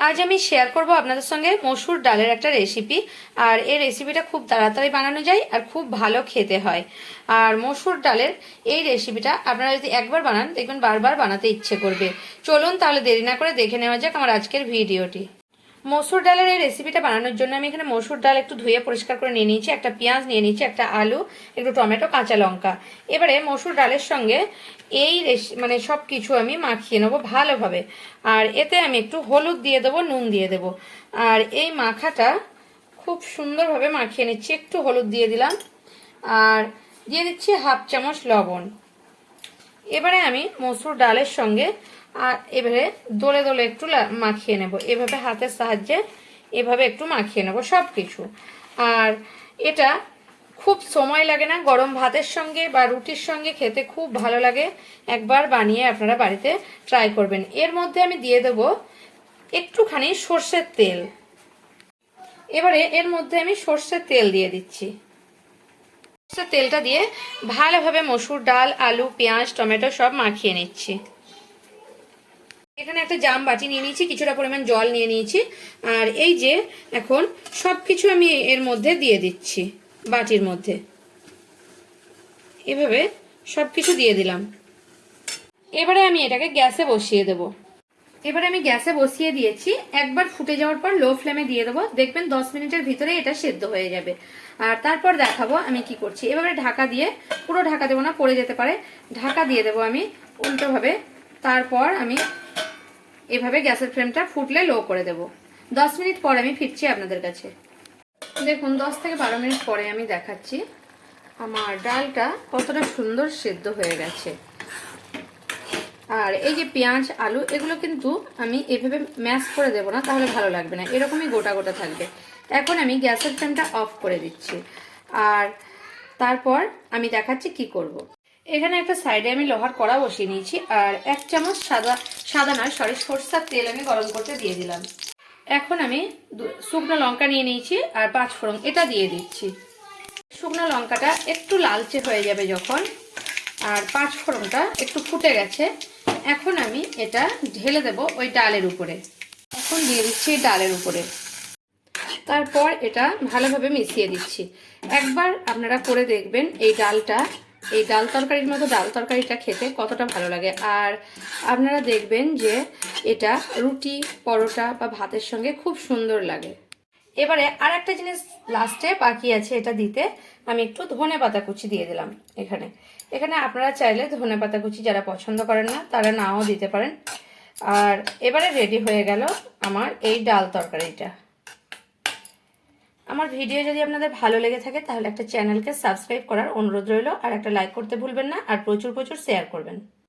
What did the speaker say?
আজ আমি শেয়ার করব আপনাদের সঙ্গে মসুর ডালের একটা রেসিপি আর এই রেসিপিটা খুব তাড়াতাড়ি বানানো যায় আর খুব ভালো খেতে হয়। আর মসুর ডালের এই রেসিপিটা আপনারা যদি একবার বানান, দেখবেন বারবার বানাতে ইচ্ছে করবে। চলুন তাহলে দেরি না করে দেখে নেওয়া যাক আমার আজকের ভিডিওটি। মসুর ডালের এই রেসিপিটা বানানোর জন্য আমি এখানে মসুর ডাল একটু ধুয়ে পরিষ্কার করে নিয়ে নিয়েছি, একটা পেঁয়াজ নিয়ে নিয়েছি, একটা আলু, একটু টমেটো, কাঁচা লঙ্কা। এবারে মসুর ডালের সঙ্গে এই মানে সব কিছু আমি মাখিয়ে নেব ভালোভাবে। আর এতে আমি একটু হলুদ দিয়ে দেবো, নুন দিয়ে দেবো। আর এই মাখাটা খুব সুন্দরভাবে মাখিয়ে নিচ্ছি, একটু হলুদ দিয়ে দিলাম। আর দিয়ে দিচ্ছি হাফ চামচ লবণ। এবারে আমি মসুর ডালের সঙ্গে আর এবারে দোলে দোলে একটু মাখিয়ে নেব। এভাবে হাতের সাহায্যে এভাবে একটু মাখিয়ে নেব সব কিছু আর এটা খুব সময় লাগে না, গরম ভাতের সঙ্গে বা রুটির সঙ্গে খেতে খুব ভালো লাগে। একবার বানিয়ে আপনারা বাড়িতে ট্রাই করবেন। এর মধ্যে আমি দিয়ে দেব একটুখানি সর্ষের তেল। এবারে এর মধ্যে আমি সর্ষের তেল দিয়ে দিচ্ছি। সর্ষের তেলটা দিয়ে ভালোভাবে মসুর ডাল, আলু, পেঁয়াজ, টমেটো সব মাখিয়ে নিচ্ছি। এখানে একটা জাম বাটি নিয়ে নিয়েছি, কিছুটা পরিমাণ জল নিয়ে নিয়েছি। আর এই যে এখন সব কিছু আমি এর মধ্যে দিয়ে দিচ্ছি, বাটির মধ্যে। এভাবে সব কিছু দিয়ে দিলাম। এবারে আমি এটাকে গ্যাসে বসিয়ে দেব। এবারে আমি গ্যাসে বসিয়ে দিয়েছি। একবার ফুটে যাওয়ার পর লো ফ্লেমে দিয়ে দেবো। দেখবেন দশ মিনিটের ভিতরে এটা সেদ্ধ হয়ে যাবে। আর তারপর দেখাবো আমি কি করছি। এবারে ঢাকা দিয়ে, পুরো ঢাকা দেবো না, পড়ে যেতে পারে। ঢাকা দিয়ে দেবো আমি উল্টোভাবে। তারপর আমি এভাবে গ্যাসের ফ্লেমটা ফুটলে লো করে দেব। দশ মিনিট পরে আমি ফিরছি আপনাদের কাছে। দেখুন, দশ থেকে বারো মিনিট পরে আমি দেখাচ্ছি আমার ডালটা কতটা সুন্দর সেদ্ধ হয়ে গেছে। আর এই যে পেঁয়াজ, আলু, এগুলো কিন্তু আমি এভাবে ম্যাশ করে দেবো না, তাহলে ভালো লাগবে না। এরকমই গোটা গোটা থাকবে। এখন আমি গ্যাসের ফ্লেমটা অফ করে দিচ্ছি। আর তারপর আমি দেখাচ্ছি কি করব। এখানে একটা সাইডে আমি লোহার কড়া বসিয়ে নিয়েছি, আর এক চামচ সাদা সাদা নয়, সরি, সরষার তেল আমি গরম করতে দিয়ে দিলাম। এখন আমি শুকনো লঙ্কা নিয়ে নিয়েছি আর পাঁচ ফোড়ন, এটা দিয়ে দিচ্ছি। শুকনো লঙ্কাটা একটু লালচে হয়ে যাবে যখন, আর পাঁচ ফোড়নটা একটু ফুটে গেছে। এখন আমি এটা ঢেলে দেব ওই ডালের উপরে। এখন দিয়ে দিচ্ছি ডালের উপরে। তারপর এটা ভালোভাবে মিশিয়ে দিচ্ছি। একবার আপনারা করে দেখবেন এই ডালটা এই ডাল তরকারির মতো ডাল তরকারিটা খেতে কতটা ভালো লাগে। আর আপনারা দেখবেন যে এটা রুটি, পরোটা বা ভাতের সঙ্গে খুব সুন্দর লাগে। এবারে আর একটা জিনিস লাস্টে বাকি আছে এটা দিতে। আমি একটু ধনে পাতা কুচি দিয়ে দিলাম এখানে। এখানে আপনারা চাইলে ধনে পাতা কুচি যারা পছন্দ করেন না, তারা নাও দিতে পারেন। আর এবারে রেডি হয়ে গেল আমার এই ডাল তরকারিটা। আমার ভিডিও যদি আপনাদের ভালো লেগে থাকে, তাহলে একটা চ্যানেলকে সাবস্ক্রাইব করার অনুরোধ রইল, আর একটা লাইক করতে ভুলবেন না, আর প্রচুর প্রচুর শেয়ার করবেন।